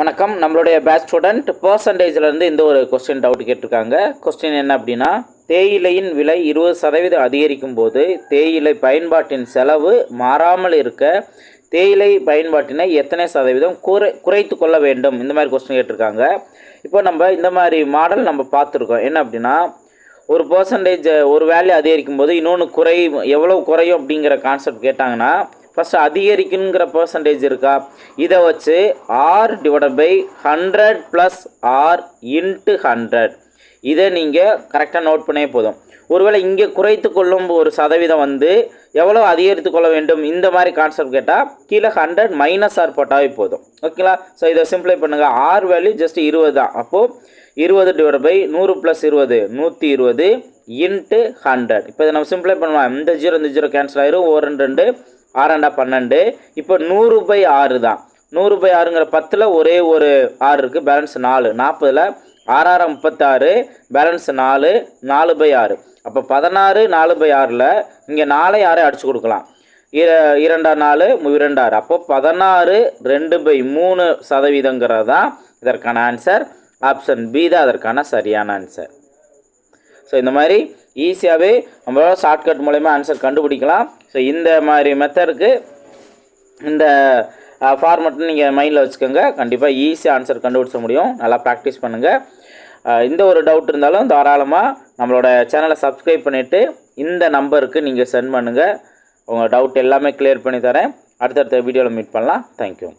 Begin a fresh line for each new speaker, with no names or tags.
வணக்கம். நம்மளுடைய batch student பர்சன்டேஜ்லேருந்து இந்த ஒரு கொஸ்டின் டவுட் கேட்டிருக்காங்க. கொஸ்டின் என்ன அப்படின்னா தேயிலையின் விலை இருபது சதவீதம் அதிகரிக்கும் போது தேயிலை பயன்பாட்டின் செலவு மாறாமல் இருக்க தேயிலை பயன்பாட்டினை எத்தனை சதவீதம் குறை குறைத்து கொள்ள வேண்டும்? இந்த மாதிரி கொஸ்டின் கேட்டிருக்காங்க. இப்போ நம்ம இந்த மாதிரி மாடல் நம்ம பார்த்துருக்கோம். என்ன அப்படின்னா ஒரு பர்சன்டேஜ் ஒரு வேல்யூ அதிகரிக்கும் போது இன்னொன்று குறை எவ்வளோ குறையும் அப்படிங்கிற கான்செப்ட் கேட்டாங்கன்னா ஃபஸ்ட்டு அதிகரிக்குங்கிற பர்சன்டேஜ் இருக்கா? இதை வச்சு R divided by hundred plus R into hundred இதை நீங்கள் கரெக்டாக நோட் பண்ணே போதும். ஒருவேளை இங்கே குறைத்து கொள்ளும் ஒரு சதவீதம் வந்து எவ்வளோ அதிகரித்து கொள்ள வேண்டும்? இந்த மாதிரி கான்செப்ட் கேட்டால் கீழே ஹண்ட்ரட் மைனஸ் ஆர் போட்டாவே போதும். ஓகேங்களா ஸோ இதை சிம்ப்ளை பண்ணுங்கள் ஆர் வேல்யூ ஜஸ்ட் இருபது தான். அப்போது இருபது டிவைட் பை நூறு ப்ளஸ் இருபது நூற்றி இருபது இன்ட்டு ஹண்ட்ரட் இப்போ இதை நம்ம சிம்ப்ளை பண்ணலாம். இந்த ஜீரோ இந்த ஜீரோ கேன்சல் ஆயிரும். ஒரு ரெண்டு ரெண்டு. ஆறாண்டா பன்னெண்டு. இப்போ நூறு பை ஆறு தான். நூறு பை ஆறுங்கிற பத்தில் ஒரே ஒரு ஆறு இருக்குது பேலன்ஸ் நாலு. நாற்பதில் ஆறாயிரம் முப்பத்தாறு பேலன்ஸ் நாலு நாலு பை ஆறு. அப்போ பதினாறு நாலு பை ஆறில் இங்கே நாலே ஆறே அடிச்சு கொடுக்கலாம். இர இரண்டா நாலு இரண்டாறு அப்போ பதினாறு ரெண்டு பை மூணு சதவீதங்கிறது தான் இதற்கான ஆன்சர் ஆப்ஷன் பி தான் அதற்கான சரியான ஆன்சர் ஸோ இந்த மாதிரி ஈஸியாகவே நம்மளால ஷார்ட்கட் மூலயமா ஆன்சர் கண்டுபிடிக்கலாம். ஸோ இந்த மாதிரி மெத்தடுக்கு இந்த ஃபார்மெட்னு நீங்கள் மைண்டில் வச்சுக்கோங்க. கண்டிப்பாக ஈஸியாக ஆன்சர் கண்டுபிடிச்ச முடியும். நல்லா ப்ராக்டிஸ் பண்ணுங்கள் இந்த ஒரு டவுட் இருந்தாலும் தாராளமாக நம்மளோட சேனலை சப்ஸ்கிரைப் பண்ணிவிட்டு இந்த நம்பருக்கு நீங்கள் சென்ட் பண்ணுங்கள் உங்கள் டவுட் எல்லாமே கிளியர் பண்ணி தரேன். அடுத்தடுத்த வீடியோவில் மீட் பண்ணலாம். தேங்க்யூ